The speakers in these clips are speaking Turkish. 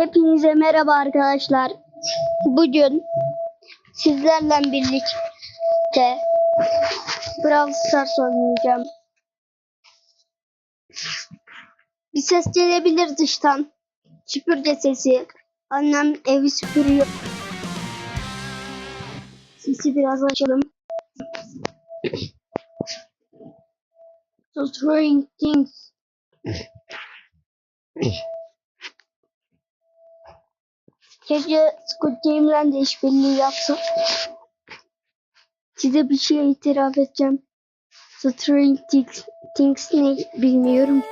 Hepinize merhaba arkadaşlar. Bugün sizlerle birlikte Brawl Stars oynayacağım. Bir ses gelebilir dıştan. Süpürge sesi. Annem evi süpürüyor. Sesi biraz açalım. So throwing things. Keşke Squid Game'le de işbirliği yapsam. Size bir şey itiraf edeceğim. Strange Things, Things ne bilmiyorum.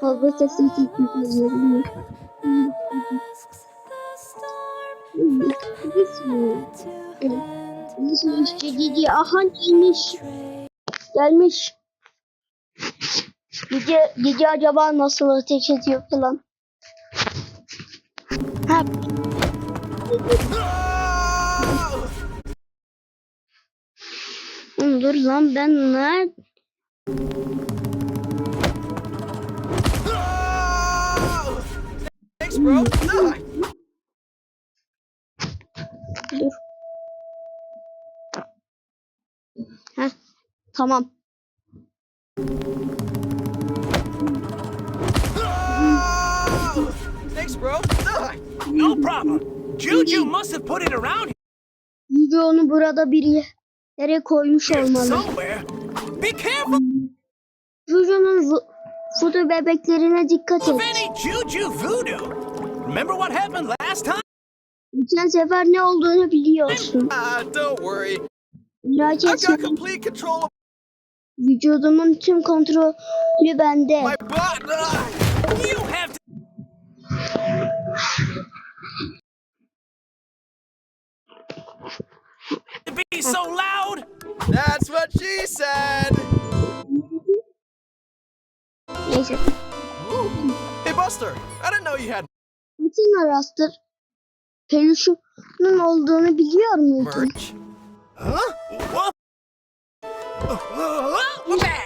Fazla sesini Gigi aha gelmiş. Gelmiş. Gigi, Gigi acaba nasıl ateş ediyor falan. Ha. Dur lan ben ne? Thanks, bro. Dur. Heh, tamam. Ah, No problem. Juju must have put it around Gigi onu burada bir yere koymuş here olmalı. somewhere. Be careful Jojo'nun vu- Fudu bebeklerine dikkat of et. any Juju voodoo. Remember what happened last time? Geçen sefer ne olduğunu biliyorsun. ah, don't worry. Merak I've got etme. complete control of Vücudumun tüm kontrolü bende. my butt. Ah. Be so loud. That's what she said. Neyse. Hey, Buster. I didn't know you had Bütün arastır. Peluşunun olduğunu biliyor muydun? merch. Huh? What? Bam! Hmm.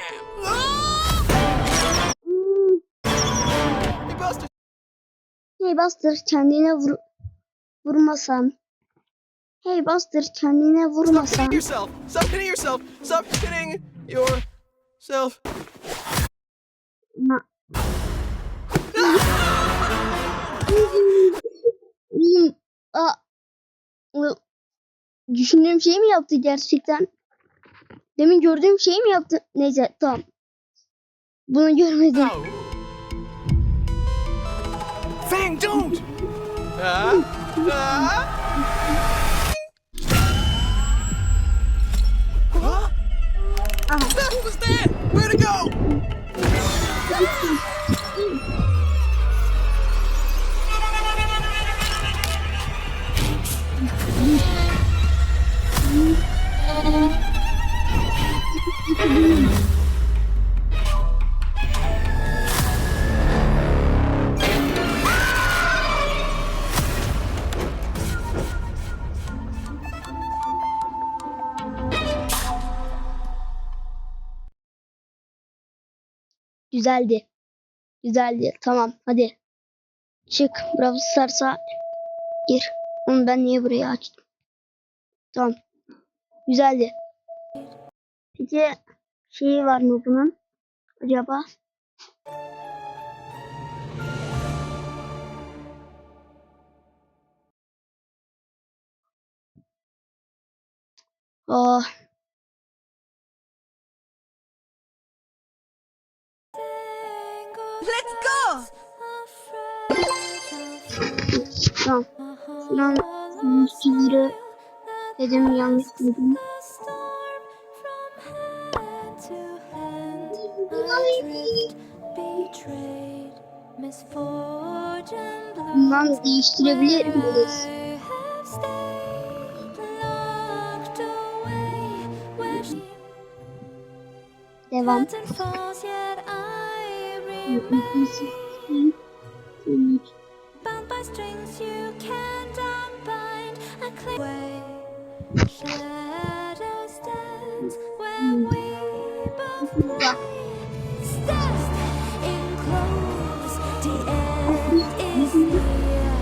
Hey Buster kendine vur vurmasan. Hey Buster kendine Stop vurmasan. hitting yourself. Stop hitting yourself. Stop hitting yourself. Ma- Düşündüğüm şey mi yaptı gerçekten? Demin gördüğüm şey mi yaptı? Neyse tamam. Bunu görmedim. Oh. Fang, don't! Ah. Ah. Huh? What was that? Way to go. Güzeldi. Güzeldi. Tamam hadi. Çık. Bravo Stars'a gir. Onu ben niye buraya açtım? Tamam. Güzeldi. Peki şeyi var mı bunun? Acaba? Oh. Let's go. Tamam. Şuradan müziği dedim yanlış dedim. Bundan değiştirebilir miyiz? Devam. Bound by strings you can't unbind a clear way. Shadow stands where we both mm. play. Steps close, the end is mm-hmm. near.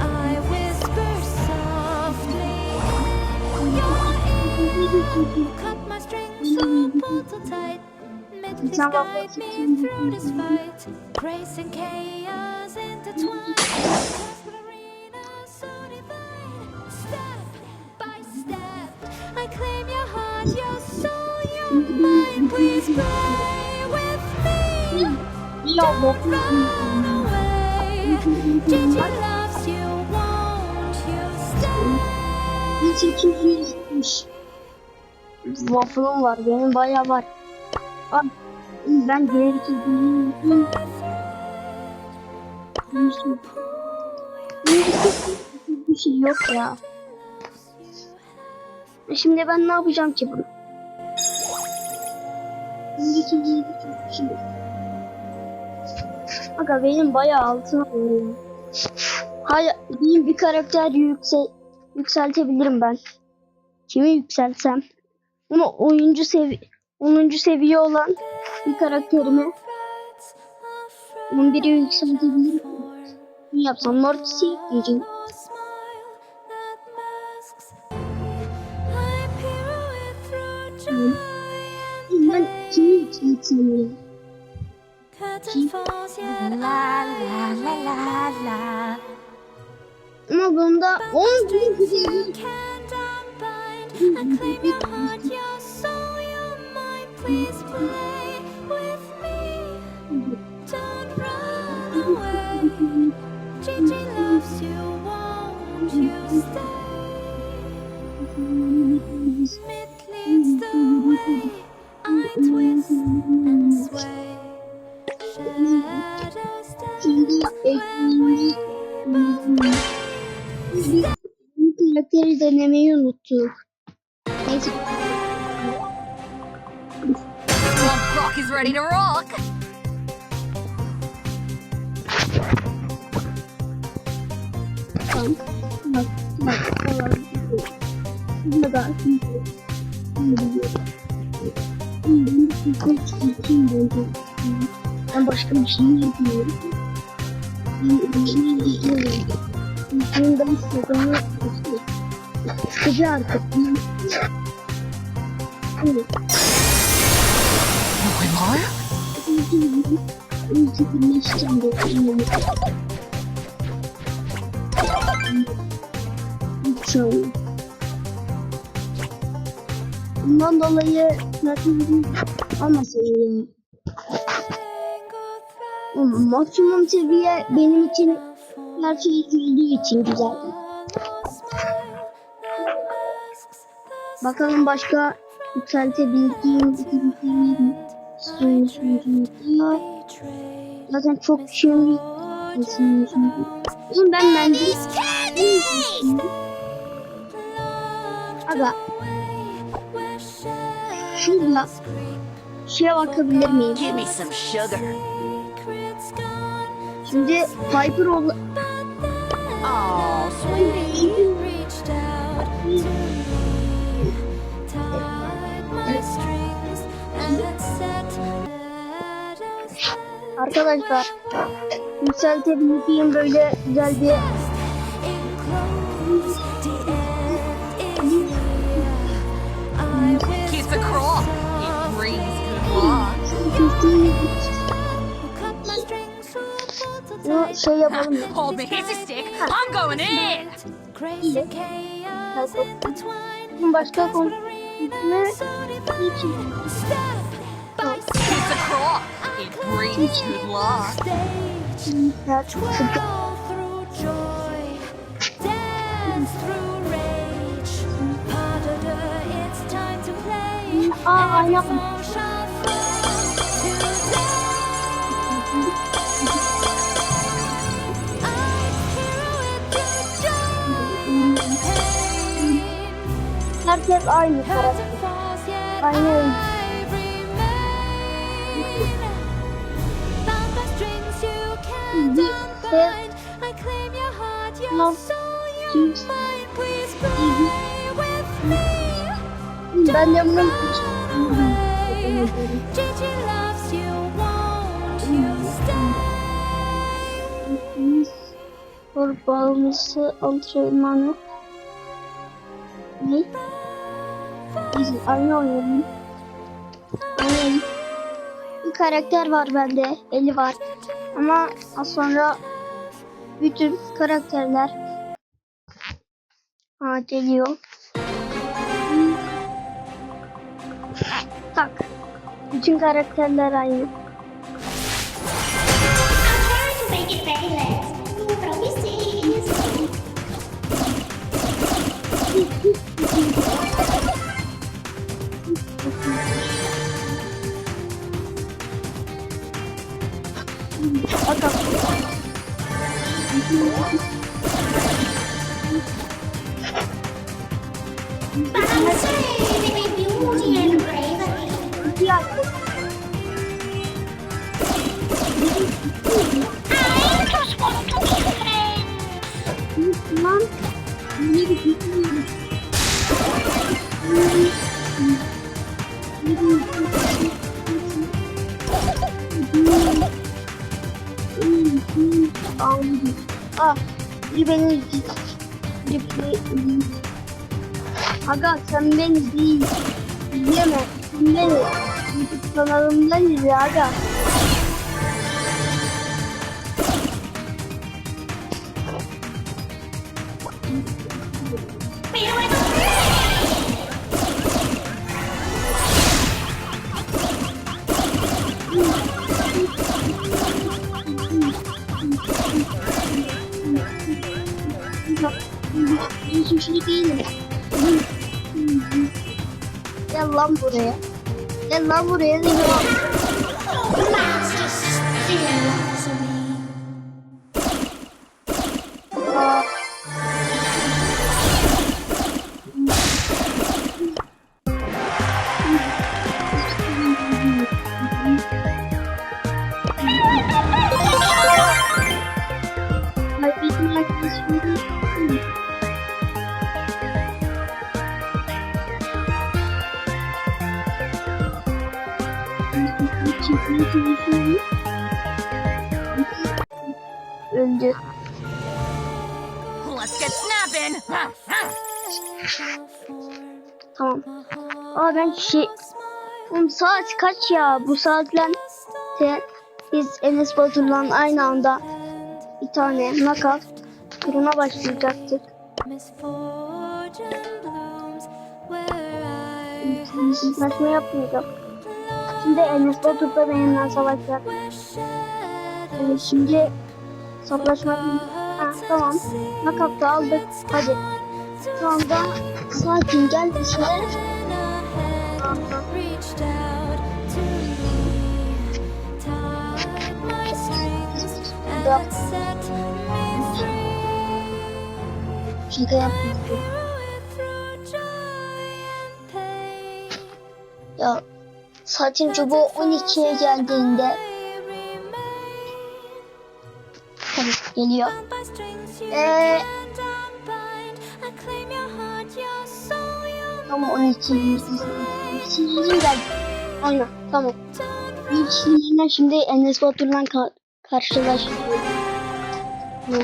I whisper softly in your ear. Cut my strings so tight. May please guide me through this fight. Grace and chaos intertwined. Arena so divine. Step by step, I claim your heart, your soul, your mind. Please play with me. Ya bok. Run away. Gigi loves you, won't you stay? 1870. Waffle'ım var. Benim bayağı var. Abi, ben diğer günün bir şey yok ya. E Şimdi ben ne yapacağım ki bunu? Yok. Aga benim bayağı altın var. Hayır, benim bir karakter yüksel yükseltebilirim ben. Kimi yükseltsem? Onu oyuncu sevi 10. seviye olan bir karakterimi 11'e yükseltebilirim. Ne yapsam? Mortis'i diyeceğim. Ben kimi yükseltsem ya? Ama bunda 10 bin güzel I claim your heart, your soul, your mind. Please Gigi loves you, won't you stay? It leads the way. I twist and sway. Shadows dance when we bu karakteri denemeyi unuttuk. Neyse. Brock is ready to rock. Ben bir kızı çıkartayım böyle. Ben başka bir şey yapmıyorum. Ben oyunu izliyorum. Yüzünden sezonu işte. Sıkıcı artık. Evet. İyice birleşeceğim de. İnşallah. Bundan dolayı zaten. Ama Maksimum seviye benim için her şey yüzdüğü için güzel. Bakalım başka yükseltebildiğim bir Zaten çok şey düşünüyorum. Ben mendil Aga şurada şeye bakabilir miyim? Give me some sugar. Şimdi Piper ol Oh, sweetie. Arkadaşlar yükseltebildiğim böyle güzel bir enclose the end is near." I Kiss the cross. It brings good luck. cut my strings so pulled so bunu tight. şey yapalım ya. Hold me, here's a stick. I'm going in. Grace and chaos intertwined. Bunun başka konu ne? So divine. Step by Kiss step. the cross. teach you law. That's Oh, I know. How dead are you, Forrester? I am. here. You, won't you stay? spor bağımlısı antrenmanı. Ne? Biz aynı oynayalım. Oynayalım. Bir karakter var bende. Eli var. Ama az sonra bütün karakterler Aa, geliyor. Tak. Bütün karakterler aynı. to make it. Ah, biri beni. Aga sen beni değil. İzleme. Sen beni. Kanalımdan izle aga. Gel lan buraya. Gel lan buraya Snapping. Tamam. Aa ben şey... Oğlum saat kaç ya? Bu saatten de biz Enes Batur'la aynı anda bir tane knockout turuna başlayacaktık. Sizleşme yapmayacağım. Şimdi Enes Batur da benimle savaşacak. Evet, şimdi savaşma Tamam. Knockout da aldık. Hadi. Şu anda sakin gel free. Şaka yapmıştım. Ya saçın çubuğu 12'ye geldiğinde your soul, your Tam 12 12 geldi. Aynen tamam. don't İlçilerden şimdi Enes Batur'la ka karşılaşıyor. Hı.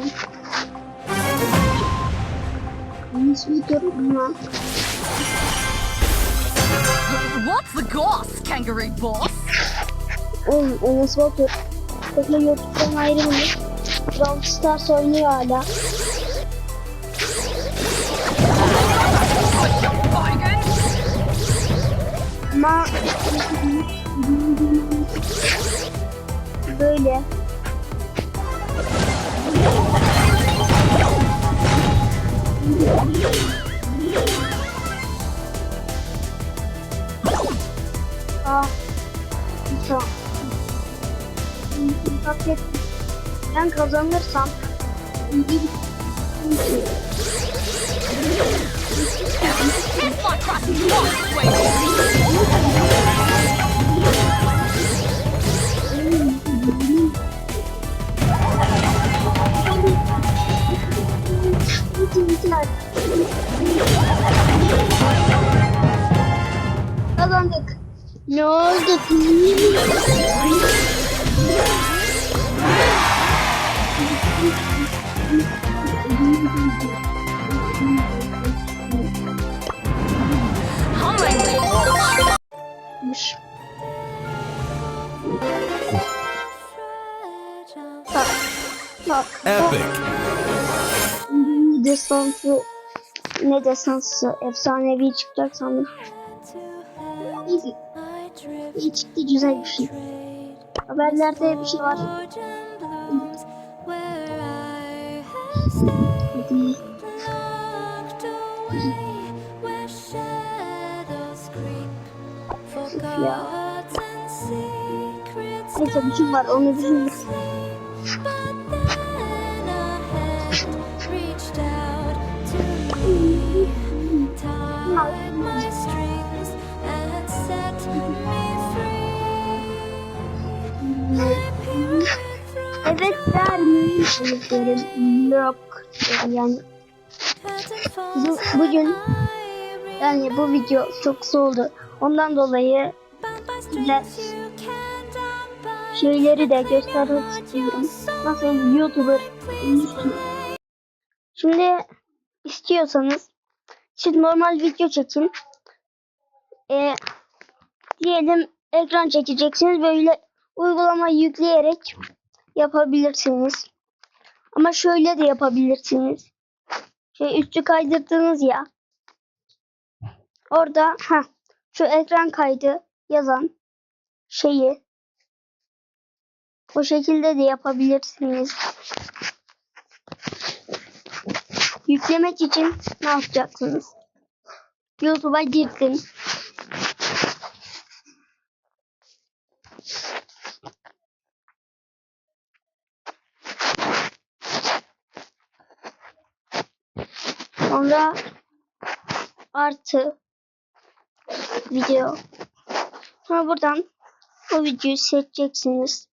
Enes Batur ama What's the goss, kangaroo boss? oğlum Enes Batur Tekle YouTube'dan ayrılmış. Brawl Stars oynuyor hala. Ama böyle. Aa, güzel. Hak ettim. Ben kazanırsam Epic. Destansı ne destansı efsanevi çıkacak sandım. Neyse. İyi çıktı güzel bir şey. Haberlerde bir şey var. Hadi. Ya. Neyse bir şey var onu düşündüm. Evet? Evet derim. Yok. Yani bu, bugün yani bu video çok oldu. Ondan dolayı size şeyleri de göstermek istiyorum. Nasıl YouTuber. Şimdi istiyorsanız siz normal video çekin. Ee, diyelim ekran çekeceksiniz böyle uygulamayı yükleyerek yapabilirsiniz. Ama şöyle de yapabilirsiniz. Şey üstü kaydırdınız ya. Orada ha şu ekran kaydı yazan şeyi o şekilde de yapabilirsiniz. Yüklemek için ne yapacaksınız? YouTube'a girdin. Sonra artı video. Sonra buradan o videoyu seçeceksiniz.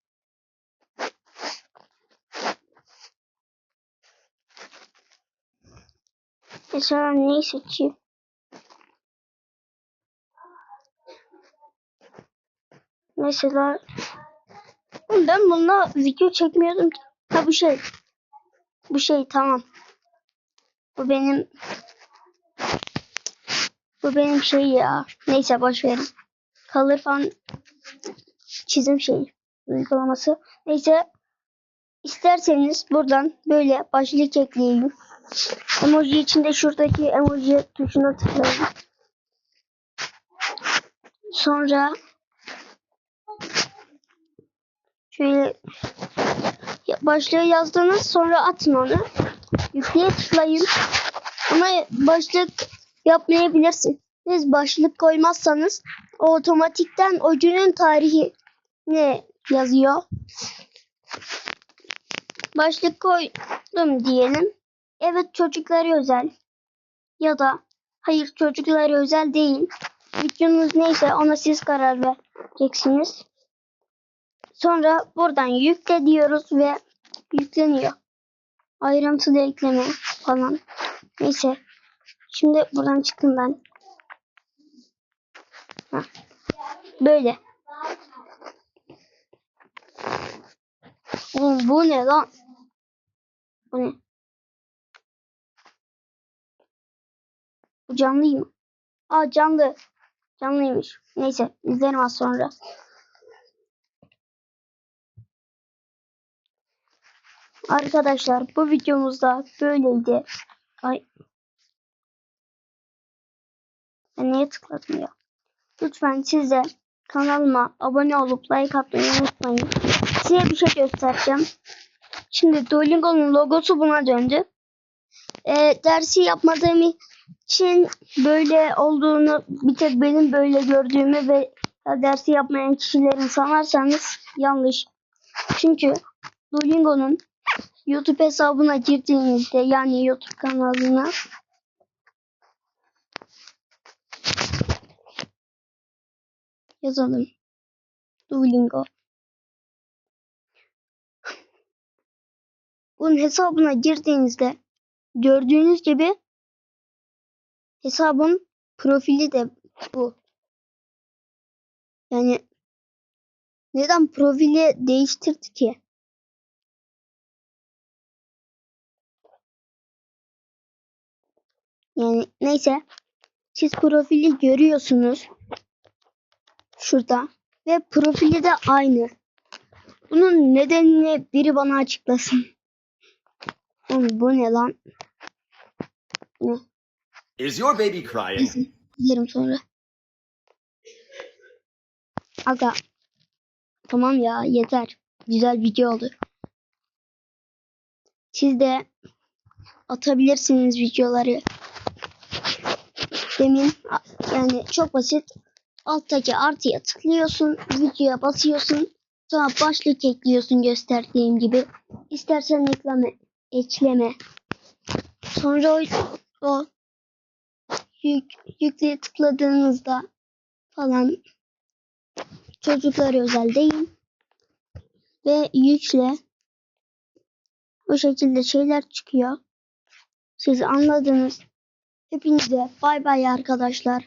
Mesela neyi seçeyim? Mesela ben bununla video çekmiyordum. ki. Ha bu şey. Bu şey tamam. Bu benim bu benim şey ya. Neyse boş verin. Color falan çizim şeyi uygulaması. Neyse isterseniz buradan böyle başlık ekleyin. Emoji içinde şuradaki emoji tuşuna tıklayın. Sonra şöyle başlığı yazdınız sonra atın onu. Yükleye tıklayın. Ama başlık yapmayabilirsiniz. Başlık koymazsanız otomatikten o günün tarihi ne yazıyor. Başlık koydum diyelim. Evet çocuklara özel. Ya da hayır çocuklara özel değil. Videonuz neyse ona siz karar vereceksiniz. Sonra buradan yükle diyoruz ve yükleniyor. Ayrıntılı ekleme falan. Neyse. Şimdi buradan çıktım ben. Heh. Böyle. Oğlum bu ne lan? Bu ne? Bu canlı mı? Aa canlı. Canlıymış. Neyse izlerim az sonra. Arkadaşlar bu videomuzda böyleydi. Ay. Ben neye tıkladım? Lütfen siz de kanalıma abone olup like atmayı unutmayın. Size bir şey göstereceğim. Şimdi Duolingo'nun logosu buna döndü. Ee, dersi yapmadığım için böyle olduğunu bir tek benim böyle gördüğümü ve dersi yapmayan kişilerin sanarsanız yanlış. Çünkü Duolingo'nun YouTube hesabına girdiğinizde yani YouTube kanalına yazalım. Duolingo. Bunun hesabına girdiğinizde gördüğünüz gibi hesabın profili de bu. Yani neden profili değiştirdi ki? Yani neyse siz profili görüyorsunuz şurada ve profili de aynı. Bunun nedenini biri bana açıklasın. Oğlum bu ne lan? Is your baby crying? İzlerim sonra. Aga. Tamam ya yeter. Güzel video oldu. Siz de atabilirsiniz videoları. Demin yani çok basit. Alttaki artıya tıklıyorsun. Videoya basıyorsun. Sonra başlık ekliyorsun gösterdiğim gibi. İstersen ekleme. Ekleme. Sonra o, o yük, yükleye tıkladığınızda falan çocuklara özel değil ve yükle o şekilde şeyler çıkıyor. Siz anladınız. Hepinize bay bay arkadaşlar.